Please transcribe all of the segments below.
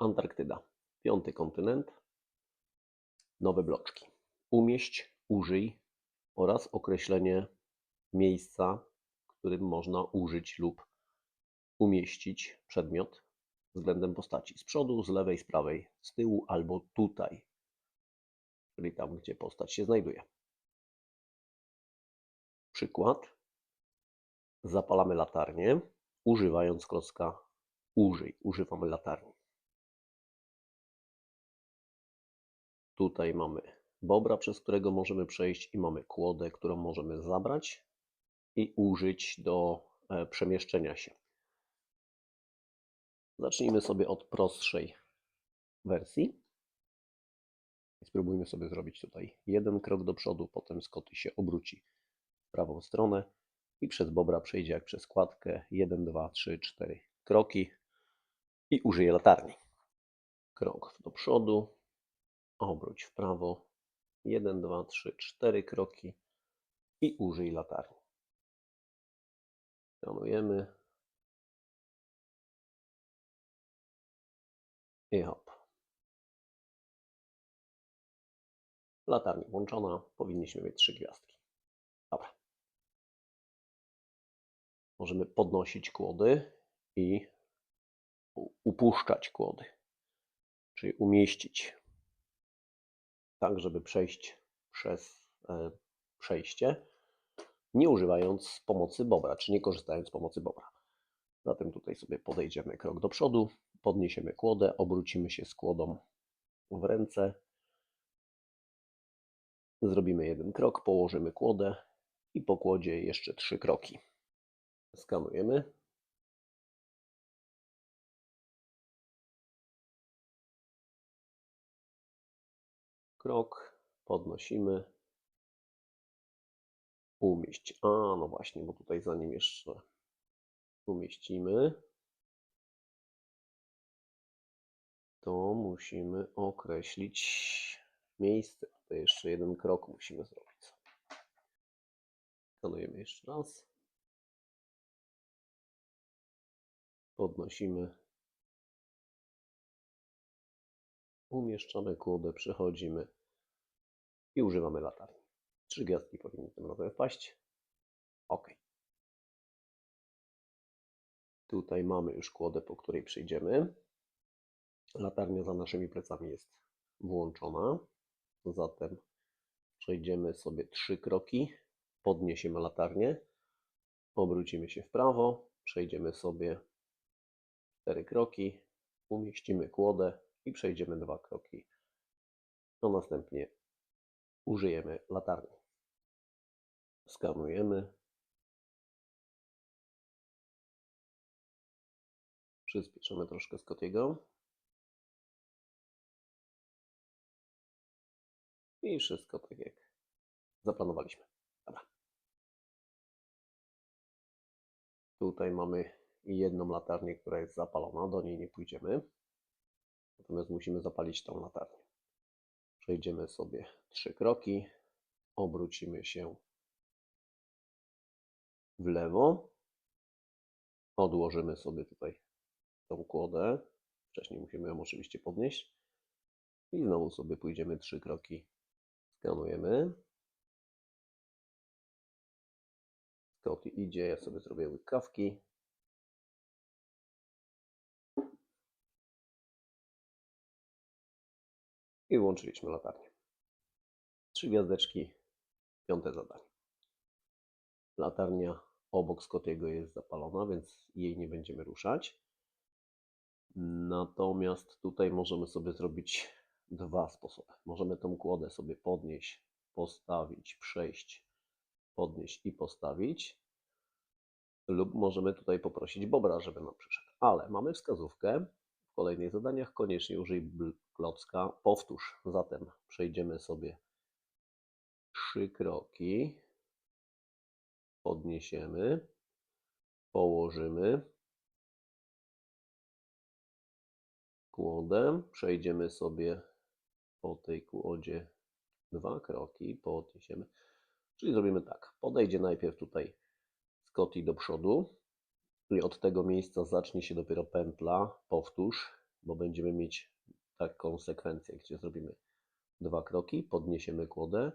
Antarktyda. Piąty kontynent. Nowe bloczki. Umieść, użyj oraz określenie miejsca, w którym można użyć lub umieścić przedmiot względem postaci. Z przodu, z lewej, z prawej, z tyłu albo tutaj, czyli tam, gdzie postać się znajduje. Przykład. Zapalamy latarnię, używając klocka użyj. Używamy latarni. Tutaj mamy bobra, przez którego możemy przejść i mamy kłodę, którą możemy zabrać i użyć do e, przemieszczenia się. Zacznijmy sobie od prostszej wersji. Spróbujmy sobie zrobić tutaj jeden krok do przodu, potem Scotty się obróci w prawą stronę i przez bobra przejdzie jak przez kładkę 1, 2, 3, 4 kroki i użyje latarni. Krok do przodu, obróć w prawo, 1, 2, 3, 4 kroki i użyj latarni. Skanujemy i hop. Latarnia włączona, powinniśmy mieć trzy gwiazdki. Dobra. Możemy podnosić kłody i upuszczać kłody, czyli umieścić tak, żeby przejść przez e, przejście, nie używając pomocy bobra, czy nie korzystając z pomocy bobra. Zatem tutaj sobie podejdziemy krok do przodu, podniesiemy kłodę, obrócimy się z kłodą w ręce, zrobimy jeden krok, położymy kłodę i po kłodzie jeszcze trzy kroki. Skanujemy. Krok, podnosimy. Umieść. A, no właśnie, bo tutaj zanim jeszcze umieścimy, to musimy określić miejsce. To jeszcze jeden krok musimy zrobić. Skanujemy jeszcze raz. Podnosimy. Umieszczamy kłodę, przechodzimy i używamy latarni. Trzy gwiazdki powinny tym razem wpaść. OK. Tutaj mamy już kłodę, po której przejdziemy. Latarnia za naszymi plecami jest włączona. Zatem przejdziemy sobie trzy kroki, podniesiemy latarnię, obrócimy się w prawo, przejdziemy sobie cztery kroki, umieścimy kłodę i przejdziemy dwa kroki. No następnie użyjemy latarni. Skanujemy. Przyspieszymy troszkę Scottiego. I wszystko tak jak zaplanowaliśmy. Dobra. Tutaj mamy jedną latarnię, która jest zapalona, do niej nie pójdziemy. Natomiast musimy zapalić tą latarnię. Przejdziemy sobie trzy kroki, obrócimy się w lewo, odłożymy sobie tutaj tą kłodę. Wcześniej musimy ją oczywiście podnieść. I znowu sobie pójdziemy trzy kroki Skanujemy. Scotty idzie, ja sobie zrobię łyk I włączyliśmy latarnię. Trzy gwiazdeczki, piąte zadanie. Latarnia obok Scottiego jest zapalona, więc jej nie będziemy ruszać. Natomiast tutaj możemy sobie zrobić dwa sposoby. Możemy tą kłodę sobie podnieść, postawić, przejść, podnieść i postawić. Lub możemy tutaj poprosić Bobra, żeby nam przyszedł. Ale mamy wskazówkę. W kolejnych zadaniach koniecznie użyj klocka. Powtórz. Zatem przejdziemy sobie trzy kroki. Podniesiemy. Położymy. Kłodę. Przejdziemy sobie po tej kłodzie dwa kroki, podniesiemy. Czyli zrobimy tak. Podejdzie najpierw tutaj Scotty do przodu i od tego miejsca zacznie się dopiero pętla. Powtórz. bo będziemy mieć taką sekwencję, gdzie zrobimy dwa kroki, podniesiemy kłodę,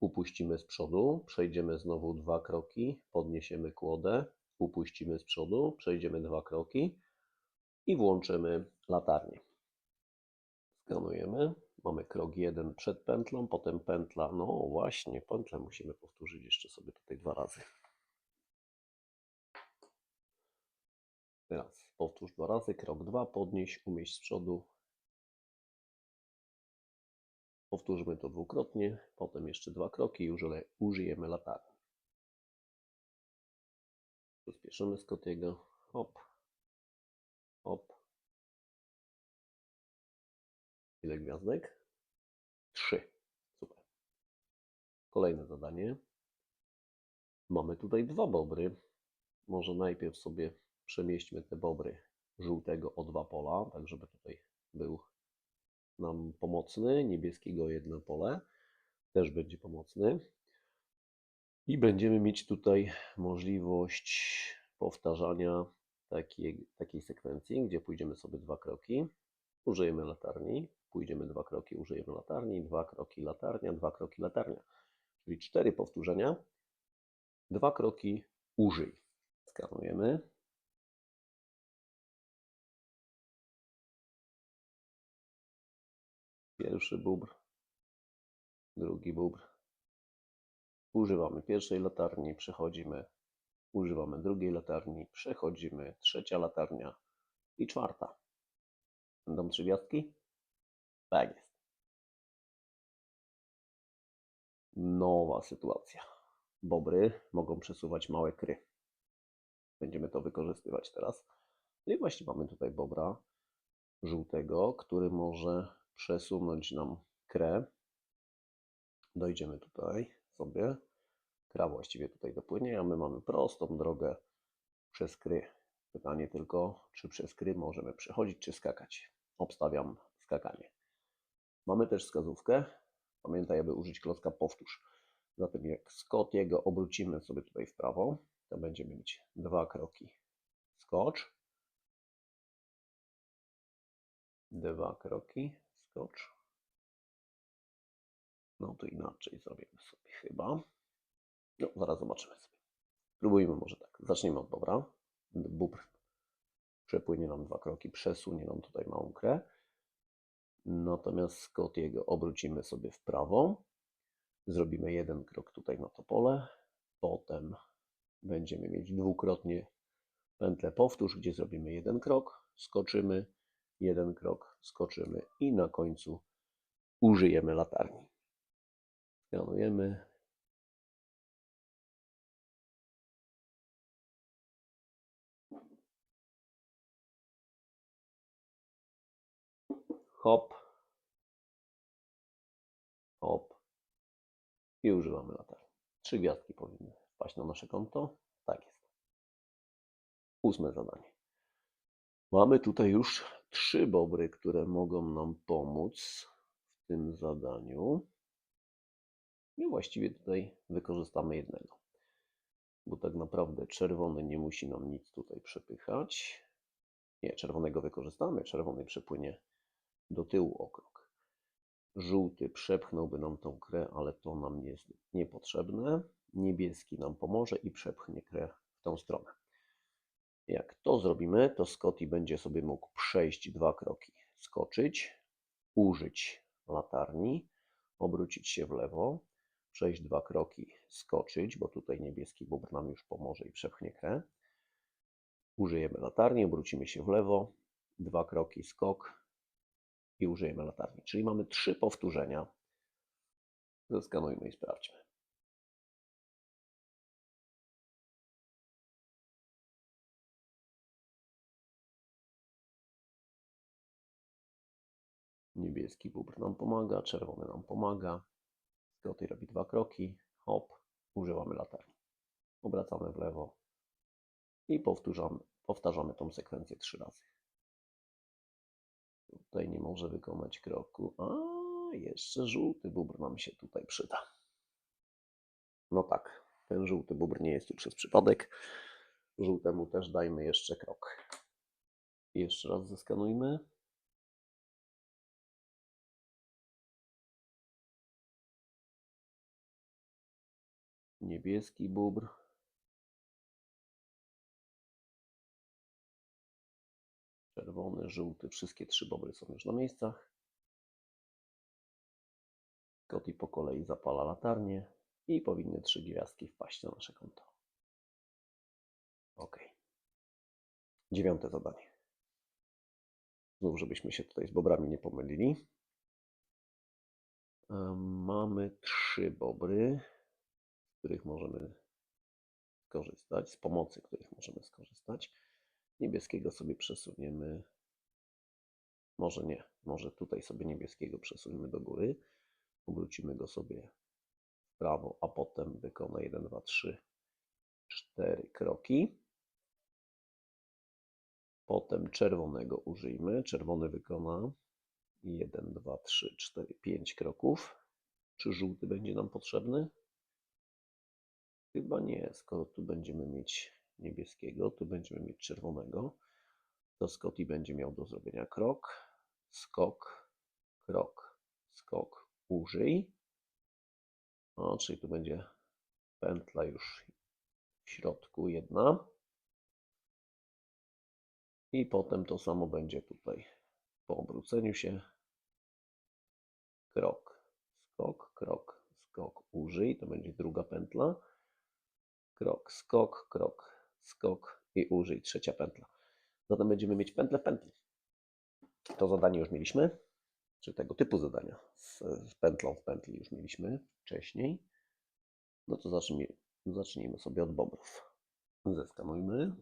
upuścimy z przodu, przejdziemy znowu dwa kroki, podniesiemy kłodę, upuścimy z przodu, przejdziemy dwa kroki i włączymy latarnię. Skanujemy. Mamy krok jeden przed pętlą, potem pętla. No właśnie, pętlę musimy powtórzyć jeszcze sobie tutaj dwa razy. Teraz powtórz dwa razy. Krok dwa, podnieś, umieść z przodu. Powtórzmy to dwukrotnie, potem jeszcze dwa kroki i użyjemy latarni. Przyspieszymy Scottiego. Hop. Hop. Ile gwiazdek? Trzy. Super. Kolejne zadanie. Mamy tutaj dwa bobry. Może najpierw sobie przemieśćmy te bobry żółtego o dwa pola, tak żeby tutaj był nam pomocny. Niebieskiego jedno pole też będzie pomocny. I będziemy mieć tutaj możliwość powtarzania takiej, takiej sekwencji, gdzie pójdziemy sobie dwa kroki, użyjemy latarni, pójdziemy dwa kroki, użyjemy latarni, dwa kroki latarnia, dwa kroki latarnia. Czyli cztery powtórzenia, dwa kroki użyj. Skanujemy. Pierwszy bóbr, drugi bóbr. Używamy pierwszej latarni, przechodzimy, używamy drugiej latarni, przechodzimy, trzecia latarnia i czwarta. Będą trzy gwiazdki? Tak jest. Nowa sytuacja. Bobry mogą przesuwać małe kry. Będziemy to wykorzystywać teraz. No i właśnie mamy tutaj bobra żółtego, który może przesunąć nam krę. Dojdziemy tutaj sobie. Kra właściwie tutaj dopłynie, a my mamy prostą drogę przez kry. Pytanie tylko, czy przez kry możemy przechodzić, czy skakać. Obstawiam skakanie. Mamy też wskazówkę. Pamiętaj, aby użyć klocka powtórz. Zatem jak Scottiego obrócimy sobie tutaj w prawo, to będziemy mieć dwa kroki. Skocz. Dwa kroki. Skocz. No to inaczej zrobimy sobie chyba. No, zaraz zobaczymy sobie. Spróbujmy może tak. Zaczniemy od dobra. Bóbr przepłynie nam dwa kroki, przesunie nam tutaj małą krę. Natomiast Scottiego obrócimy sobie w prawo. Zrobimy jeden krok tutaj na to pole. Potem będziemy mieć dwukrotnie pętlę powtórz, gdzie zrobimy jeden krok, skoczymy, jeden krok, skoczymy i na końcu użyjemy latarni. Skanujemy. Hop. Hop. I używamy latarni. Trzy gwiazdki powinny wpaść na nasze konto. Tak jest. Ósme zadanie. Mamy tutaj już trzy bobry, które mogą nam pomóc w tym zadaniu. I właściwie tutaj wykorzystamy jednego. Bo tak naprawdę czerwony nie musi nam nic tutaj przepychać. Nie, czerwonego wykorzystamy. Czerwony przepłynie do tyłu o krok. Żółty przepchnąłby nam tą krę, ale to nam jest niepotrzebne. Niebieski nam pomoże i przepchnie krę w tą stronę. Jak to zrobimy, to Scotty będzie sobie mógł przejść dwa kroki, skoczyć, użyć latarni, obrócić się w lewo, przejść dwa kroki, skoczyć, bo tutaj niebieski bóbr nam już pomoże i przepchnie krę. Użyjemy latarni, obrócimy się w lewo, dwa kroki, skok i użyjemy latarni. Czyli mamy trzy powtórzenia. Zeskanujmy i sprawdźmy. Niebieski bóbr nam pomaga, czerwony nam pomaga. Scotty robi dwa kroki, hop, używamy latarni. Obracamy w lewo i powtarzamy, powtarzamy tą sekwencję trzy razy. Tutaj nie może wykonać kroku. A, jeszcze żółty bóbr nam się tutaj przyda. No tak, ten żółty bóbr nie jest tu przez przypadek. Żółtemu też dajmy jeszcze krok. Jeszcze raz zeskanujmy. Niebieski bóbr. Czerwony, żółty, wszystkie trzy bobry są już na miejscach. Scotty po kolei zapala latarnię i powinny trzy gwiazdki wpaść na nasze konto. Ok. Dziewiąte zadanie. Znów, żebyśmy się tutaj z bobrami nie pomylili. Mamy trzy bobry, których możemy skorzystać, z pomocy których możemy skorzystać. Niebieskiego sobie przesuniemy. Może nie, może tutaj sobie niebieskiego przesuniemy do góry. Obrócimy go sobie w prawo, a potem wykona 1, 2, 3, 4 kroki. Potem czerwonego użyjmy. Czerwony wykona 1, 2, 3, 4, 5 kroków. Czy żółty będzie nam potrzebny? Chyba nie, skoro tu będziemy mieć niebieskiego, tu będziemy mieć czerwonego, to Scotty będzie miał do zrobienia krok, skok, krok, skok, użyj. O, czyli tu będzie pętla już w środku jedna. I potem to samo będzie tutaj po obróceniu się. Krok, skok, krok, skok, użyj. To będzie druga pętla. Krok, skok, krok, skok i użyj. Trzecia pętla. Zatem będziemy mieć pętlę w pętli. To zadanie już mieliśmy, czy tego typu zadania z, z pętlą w pętli już mieliśmy wcześniej. No to zacznijmy, zacznijmy sobie od bobrów. Zeskanujmy.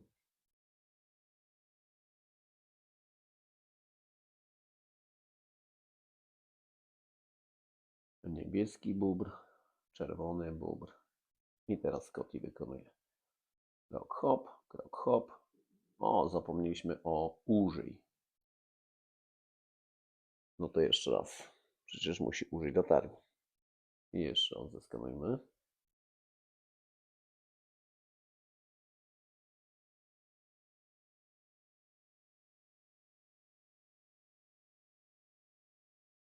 Niebieski bóbr, czerwony bóbr. I teraz Scotty wykonuje krok hop, krok hop. O, zapomnieliśmy o użyj. No to jeszcze raz. Przecież musi użyć latarni. I jeszcze raz zeskanujmy.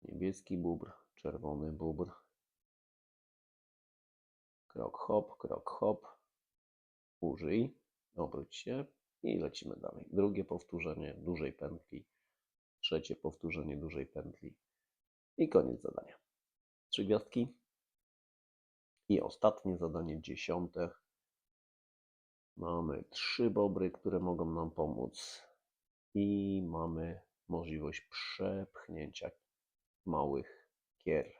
Niebieski bóbr, czerwony bóbr. Krok hop, krok hop. Użyj, obróć się i lecimy dalej. Drugie powtórzenie dużej pętli. Trzecie powtórzenie dużej pętli. I koniec zadania. Trzy gwiazdki. I ostatnie zadanie, dziesiąte. Mamy trzy bobry, które mogą nam pomóc. I mamy możliwość przepchnięcia małych kier.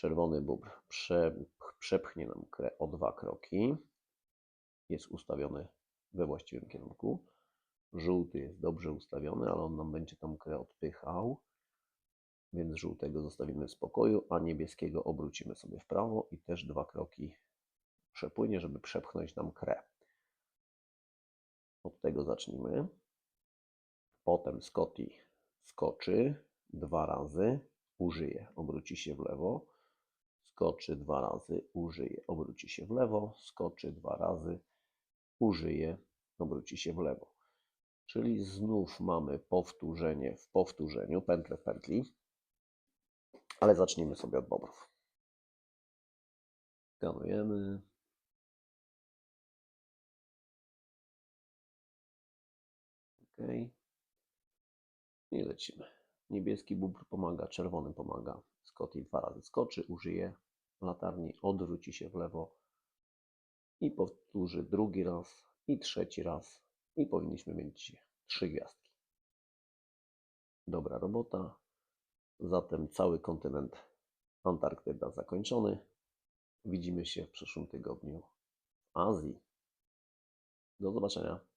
Czerwony bóbr prze, przepchnie nam krę o dwa kroki. Jest ustawiony we właściwym kierunku. Żółty jest dobrze ustawiony, ale on nam będzie tą krę odpychał. Więc żółtego zostawimy w spokoju, a niebieskiego obrócimy sobie w prawo i też dwa kroki przepłynie, żeby przepchnąć nam krę. Od tego zacznijmy. Potem Scotty skoczy dwa razy, użyje, obróci się w lewo, skoczy dwa razy, użyje, obróci się w lewo, skoczy dwa razy, użyje, obróci się w lewo. Czyli znów mamy powtórzenie w powtórzeniu, pętlę w pętli, ale zacznijmy sobie od bobrów. Skanujemy. OK. I lecimy. Niebieski bóbr pomaga, czerwony pomaga. Scotty dwa razy skoczy, użyje latarni, odwróci się w lewo i powtórzy drugi raz i trzeci raz i powinniśmy mieć trzy gwiazdki. Dobra robota. Zatem cały kontynent Antarktyda zakończony. Widzimy się w przyszłym tygodniu w Azji. Do zobaczenia.